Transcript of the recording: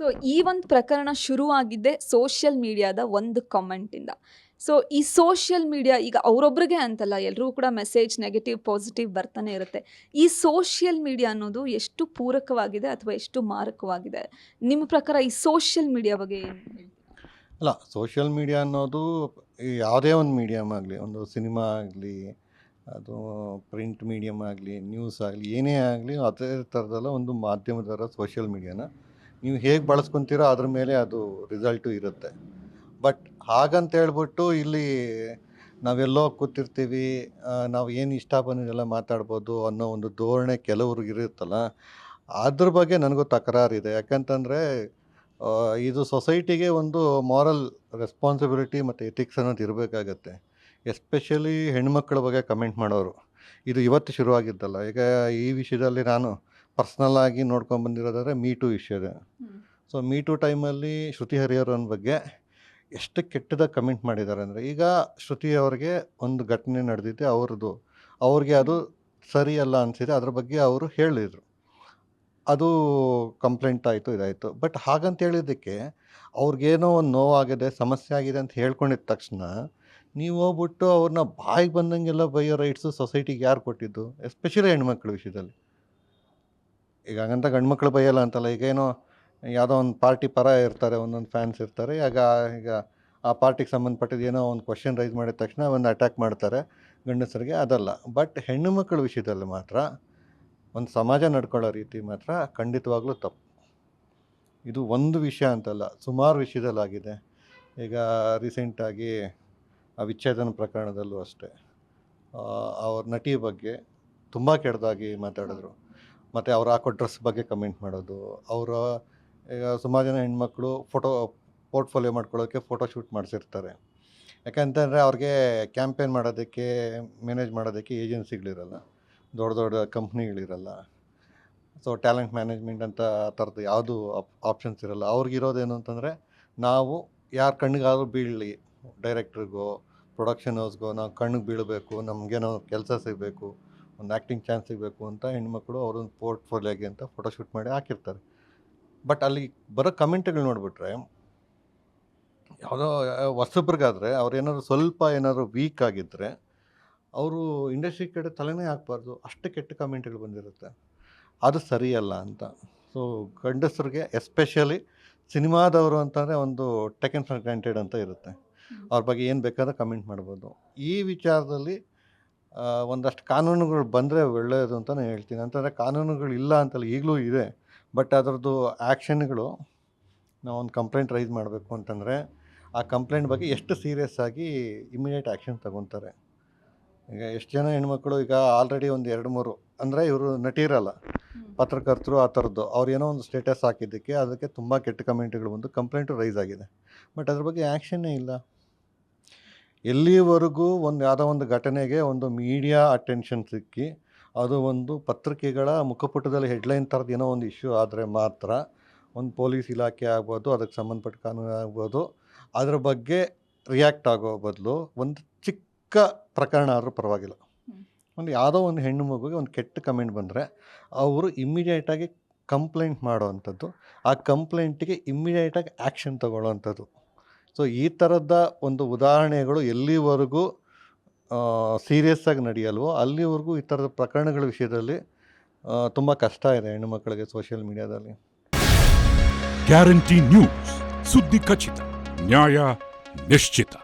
So ಈ ಒಂದು ಪ್ರಕರಣ ಶುರುವಾಗಿದ್ದೆ ಸೋಷಿಯಲ್ ಮೀಡಿಯಾದ ಒಂದು ಕಾಮೆಂಟಿಂದ ಸೊ ಈ ಸೋಷಿಯಲ್ ಮೀಡಿಯಾ ಈಗ ಅವರೊಬ್ಬರಿಗೆ ಅಂತಲ್ಲ ಎಲ್ಲರೂ ಕೂಡ ಮೆಸೇಜ್ ನೆಗೆಟಿವ್ ಪಾಸಿಟಿವ್ ಬರ್ತಾನೆ ಇರುತ್ತೆ. ಈ ಸೋಷಿಯಲ್ ಮೀಡಿಯಾ ಅನ್ನೋದು ಎಷ್ಟು ಪೂರಕವಾಗಿದೆ ಅಥವಾ ಎಷ್ಟು ಮಾರಕವಾಗಿದೆ? ನಿಮ್ಮ ಪ್ರಕಾರ ಈ ಸೋಷಿಯಲ್ ಮೀಡಿಯಾ ಬಗ್ಗೆ ಏನು? ಅಲ್ಲ ಸೋಷಿಯಲ್ ಮೀಡಿಯಾ ಅನ್ನೋದು ಯಾವುದೇ ಒಂದು ಮೀಡಿಯಮ್ ಆಗಲಿ, ಒಂದು ಸಿನಿಮಾ ಆಗಲಿ, ಅದು ಪ್ರಿಂಟ್ ಮೀಡಿಯಮ್ ಆಗಲಿ ನ್ಯೂಸ್ ಆಗಲಿ, ಏನೇ ಆಗಲಿ, ಅದೇ ಥರದಲ್ಲ ಒಂದು ಮಾಧ್ಯಮದ ಸೋಷಿಯಲ್ ಮೀಡಿಯಾನ ನೀವು ಹೇಗೆ ಬಳಸ್ಕೊತೀರೋ ಅದ್ರ ಮೇಲೆ ಅದು ರಿಸಲ್ಟು ಇರುತ್ತೆ. ಬಟ್ ಹಾಗಂತ ಹೇಳ್ಬಿಟ್ಟು ಇಲ್ಲಿ ನಾವೆಲ್ಲೋ ಕೂತಿರ್ತೀವಿ ನಾವು ಏನು ಇಷ್ಟ ಬಂದಿದ್ದೆಲ್ಲ ಮಾತಾಡ್ಬೋದು ಅನ್ನೋ ಒಂದು ಧೋರಣೆ ಕೆಲವ್ರಿಗೆ ಇರುತ್ತಲ್ಲ, ಅದ್ರ ಬಗ್ಗೆ ನನಗೂ ತಕರಾರಿದೆ ಯಾಕಂತಂದರೆ ಇದು ಸೊಸೈಟಿಗೆ ಒಂದು ಮಾರಲ್ ರೆಸ್ಪಾನ್ಸಿಬಿಲಿಟಿ ಮತ್ತು ಎಥಿಕ್ಸ್ ಅನ್ನೋದು ಇರಬೇಕಾಗತ್ತೆ. ಎಸ್ಪೆಷಲಿ ಹೆಣ್ಮಕ್ಳ ಬಗ್ಗೆ ಕಮೆಂಟ್ ಮಾಡೋರು. ಇದು ಇವತ್ತು ಶುರುವಾಗಿದ್ದಲ್ಲ. ಈಗ ಈ ವಿಷಯದಲ್ಲಿ ನಾನು ಪರ್ಸ್ನಲ್ ಆಗಿ ನೋಡ್ಕೊಂಡು ಬಂದಿರೋದಾದ್ರೆ ಮೀ ಟು ವಿಷಯದ ಸೊ ಮೀ ಟು ಟೈಮಲ್ಲಿ ಶ್ರುತಿ ಹರಿಹರನ್ ಬಗ್ಗೆ ಎಷ್ಟು ಕೆಟ್ಟದಾಗಿ ಕಮೆಂಟ್ ಮಾಡಿದ್ದಾರೆ ಅಂದರೆ ಈಗ ಶ್ರುತಿ ಅವ್ರಿಗೆ ಒಂದು ಘಟನೆ ನಡೆದಿದೆ ಅವ್ರದ್ದು. ಅವ್ರಿಗೆ ಅದು ಸರಿ ಅಲ್ಲ ಅನಿಸಿದೆ ಅದ್ರ ಬಗ್ಗೆ ಅವರು ಹೇಳಿದರು. ಅದು ಕಂಪ್ಲೇಂಟ್ ಆಯಿತು ಇದಾಯಿತು. ಬಟ್ ಹಾಗಂತ ಹೇಳಿದ್ದಕ್ಕೆ ಅವ್ರಿಗೇನೋ ಒಂದು ನೋವಾಗಿದೆ ಸಮಸ್ಯೆ ಆಗಿದೆ ಅಂತ ಹೇಳ್ಕೊಂಡಿದ್ದ ತಕ್ಷಣ ನೀವು ಹೋಗ್ಬಿಟ್ಟು ಅವ್ರನ್ನ ಬಾಯಿಗೆ ಬಂದಂಗೆಲ್ಲ ಬೈಯೋ ರೈಟ್ಸು ಸೊಸೈಟಿಗೆ ಯಾರು ಕೊಟ್ಟಿದ್ದು? ಎಸ್ಪೆಷಲಿ ಹೆಣ್ಮಕ್ಳ ವಿಷಯದಲ್ಲಿ. ಈಗ ಹಾಗಂತ ಗಂಡು ಮಕ್ಕಳು ಬೈಯಲ್ಲ ಅಂತಲ್ಲ, ಈಗ ಏನೋ ಯಾವುದೋ ಒಂದು ಪಾರ್ಟಿ ಪರ ಇರ್ತಾರೆ, ಒಂದೊಂದು ಫ್ಯಾನ್ಸ್ ಇರ್ತಾರೆ, ಆಗ ಈಗ ಆ ಪಾರ್ಟಿಗೆ ಸಂಬಂಧಪಟ್ಟಿದ್ದು ಏನೋ ಒಂದು ಕ್ವಶನ್ ರೈಸ್ ಮಾಡಿದ ತಕ್ಷಣ ಒಂದು ಅಟ್ಯಾಕ್ ಮಾಡ್ತಾರೆ ಗಂಡಸರಿಗೆ, ಅದಲ್ಲ. ಬಟ್ ಹೆಣ್ಣು ಮಕ್ಕಳ ವಿಷಯದಲ್ಲಿ ಮಾತ್ರ, ಒಂದು ಸಮಾಜ ನಡ್ಕೊಳ್ಳೋ ರೀತಿ ಮಾತ್ರ ಖಂಡಿತವಾಗ್ಲೂ ತಪ್ಪು. ಇದು ಒಂದು ವಿಷಯ ಅಂತಲ್ಲ, ಸುಮಾರು ವಿಷಯದಲ್ಲಾಗಿದೆ ಈಗ ರೀಸೆಂಟಾಗಿ ಆ ವಿಚ್ಛೇದನ ಪ್ರಕರಣದಲ್ಲೂ ಅಷ್ಟೇ. ಅವ್ರ ನಟಿ ಬಗ್ಗೆ ತುಂಬ ಕೆಡದಾಗಿ ಮಾತಾಡಿದ್ರು. ಮತ್ತು ಅವ್ರು ಹಾಕೋ ಡ್ರೆಸ್ ಬಗ್ಗೆ ಕಮೆಂಟ್ ಮಾಡೋದು, ಅವರ, ಈಗ ಸುಮಾರು ಜನ ಹೆಣ್ಮಕ್ಳು ಫೋಟೋ, ಪೋರ್ಟ್ಫೋಲಿಯೋ ಮಾಡ್ಕೊಳ್ಳೋಕ್ಕೆ ಫೋಟೋ ಶೂಟ್ ಮಾಡಿಸಿರ್ತಾರೆ. ಯಾಕೆಂತಂದರೆ ಅವ್ರಿಗೆ ಕ್ಯಾಂಪೇನ್ ಮಾಡೋದಕ್ಕೆ, ಮ್ಯಾನೇಜ್ ಮಾಡೋದಕ್ಕೆ ಏಜೆನ್ಸಿಗಳಿರಲ್ಲ, ದೊಡ್ಡ ದೊಡ್ಡ ಕಂಪ್ನಿಗಳಿರಲ್ಲ. ಸೊ, ಟ್ಯಾಲೆಂಟ್ ಮ್ಯಾನೇಜ್ಮೆಂಟ್ ಅಂತ ಥರದ್ದು ಯಾವುದು ಆಪ್ಷನ್ಸ್ ಇರಲ್ಲ. ಅವ್ರಿಗಿರೋದೇನು ಅಂತಂದರೆ, ನಾವು ಯಾರ ಕಣ್ಣಿಗಾದರೂ ಬೀಳಲಿ, ಡೈರೆಕ್ಟ್ರಿಗೋ ಪ್ರೊಡಕ್ಷನ್ ಹೌಸ್ಗೋ ನಾವು ಕಣ್ಣಿಗೆ ಬೀಳಬೇಕು, ನಮಗೇನೋ ಕೆಲಸ ಸಿಗಬೇಕು ಒಂದು ಆ್ಯಕ್ಟಿಂಗ್ ಚಾನ್ಸ್ ಸಿಗಬೇಕು ಅಂತ ಹೆಣ್ಮಕ್ಳು ಅವ್ರೊಂದು ಪೋರ್ಟ್ಫೋಲಿಯೋಗೆ ಅಂತ ಫೋಟೋಶೂಟ್ ಮಾಡಿ ಹಾಕಿರ್ತಾರೆ. ಬಟ್ ಅಲ್ಲಿ ಬರೋ ಕಮೆಂಟ್ಗಳು ನೋಡಿಬಿಟ್ರೆ ಯಾವುದೋ ಹೊಸಬ್ರಿಗಾದರೆ ಅವ್ರು ಏನಾದ್ರು ಸ್ವಲ್ಪ ಏನಾದ್ರು ವೀಕ್ ಆಗಿದ್ದರೆ ಅವರು ಇಂಡಸ್ಟ್ರಿ ಕಡೆ ತಲೆನೇ ಹಾಕ್ಬಾರ್ದು. ಅಷ್ಟು ಕೆಟ್ಟ ಕಮೆಂಟ್ಗಳು ಬಂದಿರುತ್ತೆ. ಅದು ಸರಿಯಲ್ಲ ಅಂತ. ಸೊ ಗಂಡಸರಿಗೆ ಎಸ್ಪೆಷಲಿ ಸಿನಿಮಾದವರು ಅಂತಂದರೆ ಒಂದು ಟೆಕನ್ ಫಾರ್ ಗ್ರಾಂಟೆಡ್ ಅಂತ ಇರುತ್ತೆ. ಅವ್ರ ಬಗ್ಗೆ ಏನು ಬೇಕಾದ್ರೆ ಕಮೆಂಟ್ ಮಾಡ್ಬೋದು. ಈ ವಿಚಾರದಲ್ಲಿ ಒಂದಷ್ಟು ಕಾನೂನುಗಳು ಬಂದರೆ ಒಳ್ಳೆಯದು ಅಂತ ನಾನು ಹೇಳ್ತೀನಿ. ಅಂತಂದರೆ ಕಾನೂನುಗಳು ಇಲ್ಲ ಅಂತಲ್ಲ ಈಗಲೂ ಇದೆ. ಬಟ್ ಅದರದ್ದು ಆ್ಯಕ್ಷನ್ಗಳು ನಾವು ಒಂದು ಕಂಪ್ಲೇಂಟ್ ರೈಸ್ ಮಾಡಬೇಕು ಅಂತಂದರೆ ಆ ಕಂಪ್ಲೇಂಟ್ ಬಗ್ಗೆ ಎಷ್ಟು ಸೀರಿಯಸ್ ಆಗಿ ಇಮಿಡಿಯೇಟ್ ಆ್ಯಕ್ಷನ್ ತಗೊತಾರೆ. ಈಗ ಎಷ್ಟು ಜನ ಹೆಣ್ಮಕ್ಳು ಈಗ ಆಲ್ರೆಡಿ ಒಂದು ಎರಡು ಮೂರು ಅಂದರೆ ಇವರು ನಟಿರಲ್ಲ. ಪತ್ರಕರ್ತರು ಆ ಥರದ್ದು ಅವ್ರು ಏನೋ ಒಂದು ಸ್ಟೇಟಸ್ ಹಾಕಿದ್ದಕ್ಕೆ ಅದಕ್ಕೆ ತುಂಬ ಕೆಟ್ಟ ಕಮೆಂಟ್ಗಳು ಬಂದು ಕಂಪ್ಲೇಂಟು ರೈಸ್ ಆಗಿದೆ. ಬಟ್ ಅದ್ರ ಬಗ್ಗೆ ಆ್ಯಕ್ಷನ್ನೇ ಇಲ್ಲ. ಎಲ್ಲಿವರೆಗೂ ಒಂದು ಯಾವುದೋ ಒಂದು ಘಟನೆಗೆ ಒಂದು ಮೀಡಿಯಾ ಅಟೆನ್ಷನ್ ಸಿಕ್ಕಿ ಅದು ಒಂದು ಪತ್ರಿಕೆಗಳ ಮುಖಪುಟದಲ್ಲಿ ಹೆಡ್ಲೈನ್ ಥರದ್ದು ಏನೋ ಒಂದು ಇಶ್ಯೂ ಆದರೆ ಮಾತ್ರ ಒಂದು ಪೊಲೀಸ್ ಇಲಾಖೆ ಆಗ್ಬೋದು ಅದಕ್ಕೆ ಸಂಬಂಧಪಟ್ಟ ಕಾನೂನು ಆಗ್ಬೋದು ಅದರ ಬಗ್ಗೆ ರಿಯಾಕ್ಟ್ ಆಗೋ ಬದಲು ಒಂದು ಚಿಕ್ಕ ಪ್ರಕರಣ ಆದರೂ ಪರವಾಗಿಲ್ಲ. ಒಂದು ಯಾವುದೋ ಒಂದು ಹೆಣ್ಣು ಮಗುಗೆ ಒಂದು ಕೆಟ್ಟ ಕಮೆಂಟ್ ಬಂದರೆ ಅವರು ಇಮ್ಮಿಡಿಯೇಟಾಗಿ ಕಂಪ್ಲೇಂಟ್ ಮಾಡೋವಂಥದ್ದು ಆ ಕಂಪ್ಲೇಂಟಿಗೆ ಇಮ್ಮಿಡಿಯೇಟಾಗಿ ಆ್ಯಕ್ಷನ್ ತಗೊಳ್ಳೋವಂಥದ್ದು ಸೊ ಈ ಥರದ ಒಂದು ಉದಾಹರಣೆಗಳು ಎಲ್ಲಿವರೆಗೂ ಸೀರಿಯಸ್ ಆಗಿ ನಡೆಯಲ್ವೋ, ಅಲ್ಲಿವರೆಗೂ ಈ ಥರದ ಪ್ರಕರಣಗಳ ವಿಷಯದಲ್ಲಿ ತುಂಬ ಕಷ್ಟ ಇದೆ ಹೆಣ್ಣು ಮಕ್ಕಳಿಗೆ ಸೋಷಿಯಲ್ ಮೀಡಿಯಾದಲ್ಲಿ ಗ್ಯಾರಂಟಿ ನ್ಯೂಸ್ ಸುದ್ದಿ ಖಚಿತ ನ್ಯಾಯ ನಿಶ್ಚಿತ